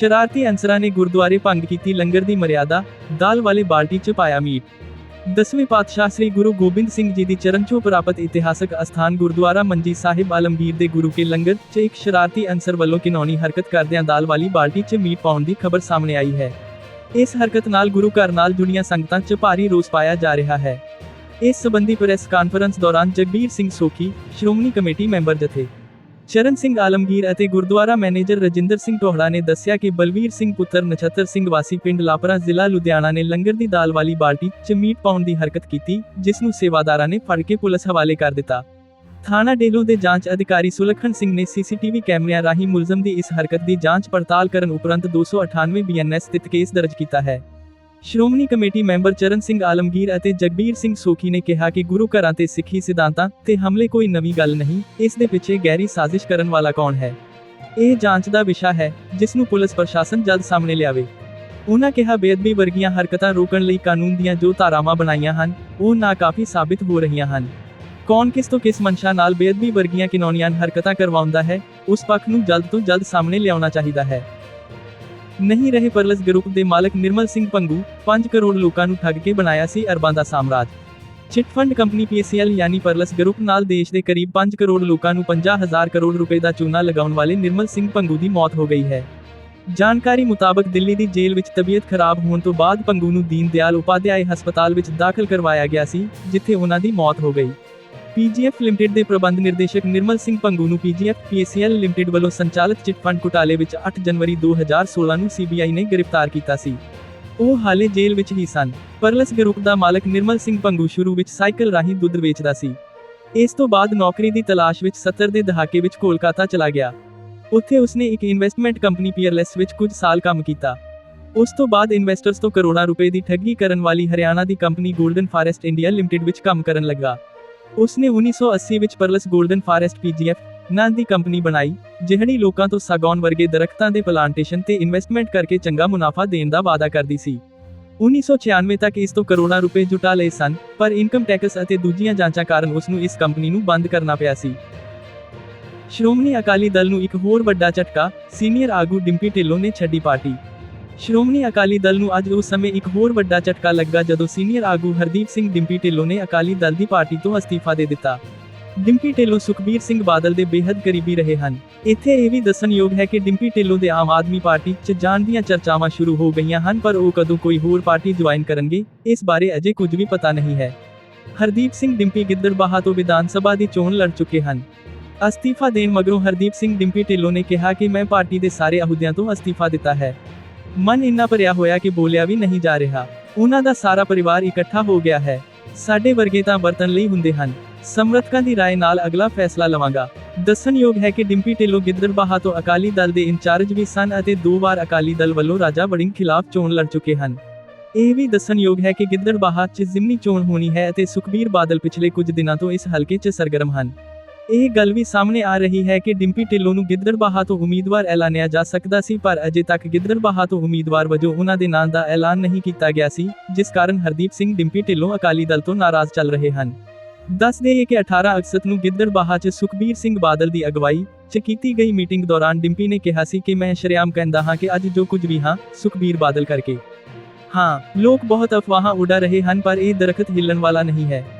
ਸ਼ਰਾਰਤੀ ਅਨਸਰਾਂ ਨੇ ਗੁਰਦੁਆਰੇ ਭੰਗ ਕੀਤੀ ਲੰਗਰ ਦੀ ਮਰਿਆਦਾ, ਦਾਲ ਵਾਲੇ ਬਾਲਟੀ 'ਚ ਪਾਇਆ ਮੀਟ। ਦਸਵੇਂ ਪਾਤਸ਼ਾਹ ਸ੍ਰੀ ਗੁਰੂ ਗੋਬਿੰਦ ਸਿੰਘ ਜੀ ਦੀ ਚਰਨ ਛੋਹ ਪ੍ਰਾਪਤ ਇਤਿਹਾਸਕ ਅਸਥਾਨ ਗੁਰਦੁਆਰਾ ਮੰਜੀ ਸਾਹਿਬ ਆਲਮਗੀਰ ਦੇ ਗੁਰੂ ਕੇ ਲੰਗਰ 'ਚ ਇੱਕ ਸ਼ਰਾਰਤੀ ਅਨਸਰ ਵੱਲੋਂ ਕਿਨੌਣੀ ਹਰਕਤ ਕਰਦਿਆਂ ਦਾਲ ਵਾਲੀ ਬਾਲਟੀ 'ਚ ਮੀਟ ਪਾਉਣ ਦੀ ਖਬਰ ਸਾਹਮਣੇ ਆਈ ਹੈ। ਇਸ ਹਰਕਤ ਨਾਲ ਗੁਰੂ ਘਰ ਨਾਲ ਜੁੜੀਆਂ ਸੰਗਤਾਂ 'ਚ ਭਾਰੀ ਰੋਸ ਪਾਇਆ ਜਾ ਰਿਹਾ ਹੈ। ਇਸ ਸਬੰਧੀ ਪ੍ਰੈਸ ਕਾਨਫਰੰਸ ਦੌਰਾਨ ਜਗਬੀਰ ਸਿੰਘ ਸੋਖੀ, ਸ਼੍ਰੋਮਣੀ ਕਮੇਟੀ ਮੈਂਬਰ ਜਥੇ। ਚਰਨ ਸਿੰਘ ਆਲਮਗੀਰ ਅਤੇ ਗੁਰਦੁਆਰਾ ਮੈਨੇਜਰ ਰਜਿੰਦਰ ਸਿੰਘ ਟੋਹੜਾ ਨੇ ਦੱਸਿਆ ਕਿ ਬਲਵੀਰ ਸਿੰਘ ਪੁੱਤਰ ਨਛੱਤਰ ਸਿੰਘ ਵਾਸੀ ਪਿੰਡ ਲਾਪਰਾ ਜ਼ਿਲ੍ਹਾ ਲੁਧਿਆਣਾ ਨੇ ਲੰਗਰ ਦੀ ਦਾਲ ਵਾਲੀ ਬਾਲਟੀ 'ਚ ਮੀਟ ਪਾਉਣ ਦੀ ਹਰਕਤ ਕੀਤੀ, ਜਿਸ ਨੂੰ ਸੇਵਾਦਾਰਾਂ ਨੇ ਫੜ ਕੇ ਪੁਲਿਸ ਹਵਾਲੇ ਕਰ ਦਿੱਤਾ। ਥਾਣਾ ਡੇਲੋ ਦੇ ਜਾਂਚ ਅਧਿਕਾਰੀ ਸੁਲੱਖਣ ਸਿੰਘ ਨੇ ਸੀਸੀਟੀਵੀ ਕੈਮਰਿਆਂ ਰਾਹੀਂ ਮੁਲਜ਼ਮ ਦੀ ਇਸ ਹਰਕਤ ਦੀ ਜਾਂਚ ਪੜਤਾਲ ਕਰਨ ਉਪਰੰਤ 298 ਬੀਐਨਐਸ ਸਥਿਤ ਕੇਸ ਦਰਜ ਕੀਤਾ ਹੈ। ਸ਼੍ਰੋਮਣੀ ਕਮੇਟੀ ਮੈਂਬਰ ਚਰਨ ਸਿੰਘ ਆਲਮਗੀਰ ਅਤੇ ਜਗਬੀਰ ਸਿੰਘ ਸੋਖੀ ਨੇ ਕਿਹਾ ਕਿ ਗੁਰੂ ਘਰਾਂ ਤੇ ਸਿੱਖੀ ਸਿਧਾਂਤਾਂ ਤੇ ਹਮਲੇ ਕੋਈ ਨਵੀਂ ਗੱਲ ਨਹੀਂ, ਇਸ ਦੇ ਪਿੱਛੇ ਗਹਿਰੀ ਸਾਜ਼ਿਸ਼ ਕਰਨ ਵਾਲਾ ਕੌਣ ਹੈ? ਇਹ ਜਾਂਚ ਦਾ ਵਿਸ਼ਾ ਹੈ, ਜਿਸ ਨੂੰ ਪੁਲਿਸ ਪ੍ਰਸ਼ਾਸਨ ਜਲਦ ਸਾਹਮਣੇ ਲਿਆਵੇ। ਉਹਨਾਂ ਕਿਹਾ, ਬੇਅਦਬੀ ਵਰਗੀਆਂ ਹਰਕਤਾਂ ਰੋਕਣ ਲਈ ਕਾਨੂੰਨ ਦੀਆਂ ਜੋ ਧਾਰਾਵਾਂ ਬਣਾਈਆਂ ਹਨ, ਉਹ ਨਾਕਾਫੀ ਸਾਬਿਤ ਹੋ ਰਹੀਆਂ ਹਨ। ਕੌਣ ਕਿਸ ਤੋਂ ਕਿਸ ਮਨਸ਼ਾ ਨਾਲ ਬੇਅਦਬੀ ਵਰਗੀਆਂ ਕਿਨੌਨੀਆਂ ਹਰਕਤਾਂ ਕਰਵਾਉਂਦਾ ਹੈ, ਉਸ ਪੱਖ ਨੂੰ ਜਲਦ ਤੋਂ ਜਲਦ ਸਾਹਮਣੇ ਲਿਆਉਣਾ ਚਾਹੀਦਾ ਹੈ। ਨਹੀਂ ਰਹੇ ਪਰਲਸ ਗਰੁੱਪ ਦੇ ਮਾਲਕ ਨਿਰਮਲ ਸਿੰਘ ਪੰਗੂ 5 ਕਰੋੜ ਲੋਕਾਂ ਨੂੰ ਠੱਗ ਕੇ ਬਣਾਇਆ ਸੀ ਅਰਬਾਂ ਦਾ ਸਾਮਰਾਜ। ਚਿਟ ਫੰਡ ਕੰਪਨੀ PCL ਯਾਨੀ ਪਰਲਸ ਗਰੁੱਪ ਨਾਲ ਦੇਸ਼ ਦੇ ਕਰੀਬ 5 ਕਰੋੜ ਲੋਕਾਂ ਨੂੰ 50000 ਕਰੋੜ ਰੁਪਏ ਦਾ ਚੂਨਾ ਲਗਾਉਣ ਵਾਲੇ ਨਿਰਮਲ ਸਿੰਘ ਪੰਗੂ ਦੀ ਮੌਤ ਹੋ ਗਈ ਹੈ। ਜਾਣਕਾਰੀ ਮੁਤਾਬਕ ਦਿੱਲੀ ਦੀ ਜੇਲ੍ਹ ਵਿੱਚ ਤਬੀਅਤ ਖਰਾਬ ਹੋਣ ਤੋਂ ਬਾਅਦ ਪੰਗੂ ਨੂੰ ਦੀਨ ਦਿਆਲ ਉਪਾਧਿਆਏ ਹਸਪਤਾਲ ਵਿੱਚ ਦਾਖਲ ਕਰਵਾਇਆ ਗਿਆ ਸੀ, ਜਿੱਥੇ ਉਹਨਾਂ ਦੀ ਮੌਤ ਹੋ ਗਈ। ਪੀਜੀਐਫ ਲਿਮਟਿਡ ਦੇ ਪ੍ਰਬੰਧ ਨਿਰਦੇਸ਼ਕ ਨਿਰਮਲ ਸਿੰਘ ਪੰਗੂ ਨੂੰ ਪੀਜੀਐਫ ਪੀਸੀਐਲ ਲਿਮਟਿਡ ਵੱਲੋਂ ਸੰਚਾਲਿਤ ਚਿਟ ਫੰਡ ਘੁਟਾਲੇ ਵਿੱਚ 8 ਜਨਵਰੀ 2016 ਨੂੰ ਸੀਬੀਆਈ ਨੇ ਗ੍ਰਿਫਤਾਰ ਕੀਤਾ ਸੀ। ਉਹ ਹਾਲੇ ਜੇਲ੍ਹ ਵਿੱਚ ਹੀ ਸਨ। ਪਰਲਸ ਗਰੁੱਪ ਦਾ ਮਾਲਕ ਨਿਰਮਲ ਸਿੰਘ ਪੰਗੂ ਸ਼ੁਰੂ ਵਿੱਚ ਸਾਈਕਲ ਰਾਹੀਂ ਦੁੱਧ ਵੇਚਦਾ ਸੀ। ਇਸ ਤੋਂ ਬਾਅਦ ਨੌਕਰੀ ਦੀ ਤਲਾਸ਼ ਵਿੱਚ 70 ਦੇ ਦਹਾਕੇ ਵਿੱਚ ਕੋਲਕਾਤਾ ਚਲਾ ਗਿਆ। ਉੱਥੇ ਉਸਨੇ ਇੱਕ ਇਨਵੈਸਟਮੈਂਟ ਕੰਪਨੀ ਪੀਅਰਲੈਸ ਵਿੱਚ ਕੁਝ ਸਾਲ ਕੰਮ ਕੀਤਾ। ਉਸ ਤੋਂ ਬਾਅਦ ਇਨਵੈਸਟਰਸ ਤੋਂ ਕਰੋੜਾਂ ਰੁਪਏ ਦੀ ਠੱਗੀ ਕਰਨ ਵਾਲੀ ਹਰਿਆਣਾ ਦੀ company golden forest India limited ਵਿੱਚ ਕੰਮ ਕਰਨ ਲੱਗਾ। ਉਸਨੇ 1980 ਵਿੱਚ ਪਰਲਸ 골ਡਨ ਫਾਰੈਸਟ ਪੀਜੀਐਫ ਨਾਂ ਦੀ ਕੰਪਨੀ ਬਣਾਈ, ਜਿਹੜੀ ਲੋਕਾਂ ਤੋਂ ਸਾਗੌਨ ਵਰਗੇ ਦਰਖਤਾਂ ਦੇ ਪਲਾਂਟੇਸ਼ਨ ਤੇ ਇਨਵੈਸਟਮੈਂਟ ਕਰਕੇ ਚੰਗਾ ਮੁਨਾਫਾ ਦੇਣ ਦਾ ਵਾਅਦਾ ਕਰਦੀ ਸੀ। 1996 ਤੱਕ ਇਸ ਤੋਂ ਕਰੋੜਾਂ ਰੁਪਏ ਜੁਟਾ ਲਏ ਸਨ, ਪਰ ਇਨਕਮ ਟੈਕਸ ਅਤੇ ਦੂਜੀਆਂ ਜਾਂਚਾਂ ਕਾਰਨ ਉਸ ਨੂੰ ਇਸ ਕੰਪਨੀ ਨੂੰ ਬੰਦ ਕਰਨਾ ਪਿਆ ਸੀ। ਸ਼੍ਰੋਮਣੀ ਅਕਾਲੀ ਦਲ ਨੂੰ ਇੱਕ ਹੋਰ ਵੱਡਾ ਝਟਕਾ, ਸੀਨੀਅਰ ਆਗੂ ਡਿੰਪੀ ਢਿੱਲੋਂ ਨੇ ਛੱਡੀ ਪਾਰਟੀ। ਸ਼੍ਰੋਮਣੀ ਅਕਾਲੀ ਦਲ ਨੂੰ ਅੱਜ ਉਸ ਸਮੇਂ ਇੱਕ ਹੋਰ ਵੱਡਾ ਝਟਕਾ ਲੱਗਾ ਜਦੋਂ ਸੀਨੀਅਰ ਆਗੂ ਹਰਦੀਪ ਸਿੰਘ ਡਿੰਪੀ ਢਿੱਲੋਂ ਨੇ ਅਕਾਲੀ ਦਲ ਦੀ ਪਾਰਟੀ ਤੋਂ ਅਸਤੀਫਾ ਦੇ ਦਿੱਤਾ। ਡਿੰਪੀ ਢਿੱਲੋਂ ਸੁਖਬੀਰ ਸਿੰਘ ਬਾਦਲ ਦੇ ਬੇਹੱਦ ਕਰੀਬੀ ਰਹੇ ਹਨ। ਇੱਥੇ ਇਹ ਵੀ ਦੱਸਣਯੋਗ ਹੈ ਕਿ ਡਿੰਪੀ ਢਿੱਲੋਂ ਦੇ ਆਮ ਆਦਮੀ ਪਾਰਟੀ 'ਚ ਜਾਣ ਦੀਆਂ ਚਰਚਾਵਾਂ ਸ਼ੁਰੂ ਹੋ ਗਈਆਂ ਹਨ, ਪਰ ਉਹ ਕਦੋਂ ਕੋਈ ਹੋਰ ਪਾਰਟੀ ਜੁਆਇਨ ਕਰਨਗੇ, ਇਸ ਬਾਰੇ ਅਜੇ ਕੁਝ ਵੀ ਪਤਾ ਨਹੀਂ ਹੈ। ਹਰਦੀਪ ਸਿੰਘ ਡਿੰਪੀ ਗਿੱਦੜਬਾਹਾ ਤੋਂ ਵਿਧਾਨ ਸਭਾ ਦੀ ਚੋਣ ਲੜ ਚੁੱਕੇ ਹਨ। ਅਸਤੀਫਾ ਦੇਣ ਮਗਰੋਂ ਹਰਦੀਪ ਸਿੰਘ ਡਿੰਪੀ ਢਿੱਲੋਂ ਨੇ ਕਿਹਾ ਕਿ ਮੈਂ ਪਾਰਟੀ ਦੇ ਸਾਰੇ ਅਹੁਦਿਆਂ ਤੋਂ ਅਸਤੀਫਾ ਦਿੱਤਾ ਹੈ। ਮਨ ਇੰਨਾ ਭਰਿਆ ਹੋਇਆ ਕਿ ਬੋਲਿਆ ਵੀ ਨਹੀਂ ਜਾ ਰਿਹਾ ਉਹਨਾਂ ਦਾ ਸਾਰਾ ਪਰਿਵਾਰ ਇਕੱਠਾ ਹੋ ਗਿਆ ਹੈ ਸਾਡੇ ਵਰਗੇ ਤਾਂ ਵਰਤਨ ਲਈ ਹੁੰਦੇ ਹਨ ਸਮਰਥਕਾਂ ਦੀ رائے ਨਾਲ ਅਗਲਾ ਫੈਸਲਾ ਲਵਾਂਗਾ ਦੱਸਣਯੋਗ ਹੈ ਕਿ ਡਿੰਪੀ ਢਿੱਲੋਂ ਗਿੱਦੜਬਾਹਾ ਤੋਂ ਅਕਾਲੀ ਦਲ ਦੇ ਇੰਚਾਰਜ ਵੀ ਸਨ ਅਤੇ ਦੋ ਵਾਰ ਅਕਾਲੀ ਦਲ ਵੱਲੋਂ ਰਾਜਾ ਵੜਿੰਗ ਖਿਲਾਫ ਚੋਣ ਲੜ ਚੁੱਕੇ ਹਨ ਇਹ ਵੀ ਦੱਸਣਯੋਗ ਹੈ ਕਿ ਗਿੱਦੜਬਾਹਾ 'ਚ ਜ਼ਿਮਨੀ ਚੋਣ ਹੋਣੀ ਹੈ ਅਤੇ ਸੁਖਬੀਰ ਬਾਦਲ ਪਿਛਲੇ ਕੁਝ ਦਿਨਾਂ ਤੋਂ ਇਸ ਹਲਕੇ 'ਚ ਸਰਗਰਮ ਹਨ ਇਹ ਗੱਲ ਵੀ ਸਾਹਮਣੇ ਆ ਰਹੀ ਹੈ ਕਿ ਡਿੰਪੀ ਢਿੱਲੋਂ ਨੂੰ ਗਿੱਦੜਬਾਹਾ ਤੋਂ ਉਮੀਦਵਾਰ ਐਲਾਨਿਆ ਜਾ ਸਕਦਾ ਸੀ, ਪਰ ਅਜੇ ਤੱਕ ਗਿੱਦੜਬਾਹਾ ਤੋਂ ਉਮੀਦਵਾਰ ਵਜੋਂ ਉਹਨਾਂ ਦੇ ਨਾਂ ਦਾ ਐਲਾਨ ਨਹੀਂ ਕੀਤਾ ਗਿਆ ਸੀ, ਜਿਸ ਕਾਰਨ ਹਰਦੀਪ ਸਿੰਘ ਡਿੰਪੀ ਢਿੱਲੋਂ ਅਕਾਲੀ ਦਲ ਤੋਂ ਨਾਰਾਜ਼ ਚੱਲ ਰਹੇ ਹਨ। ਦੱਸ ਦੇਈਏ ਕਿ 18 ਅਗਸਤ ਨੂੰ ਗਿੱਦੜਬਾਹਾ 'ਚ ਸੁਖਬੀਰ ਸਿੰਘ ਬਾਦਲ ਦੀ ਅਗਵਾਈ 'ਚ ਕੀਤੀ ਗਈ ਮੀਟਿੰਗ ਦੌਰਾਨ ਡਿੰਪੀ ਨੇ ਕਿਹਾ ਸੀ ਕਿ ਮੈਂ ਸ਼ਰਿਆਮ ਕਹਿੰਦਾ ਹਾਂ ਕਿ ਅੱਜ ਜੋ ਕੁਝ ਵੀ ਹਾਂ, ਸੁਖਬੀਰ ਬਾਦਲ ਕਰਕੇ। ਹਾਂ, ਲੋਕ ਬਹੁਤ ਅਫਵਾਹਾਂ ਉਡਾ ਰਹੇ ਹਨ, ਪਰ ਇਹ ਦਰਖਤ ਹਿੱਲਣ ਵਾਲਾ ਨਹੀਂ ਹੈ।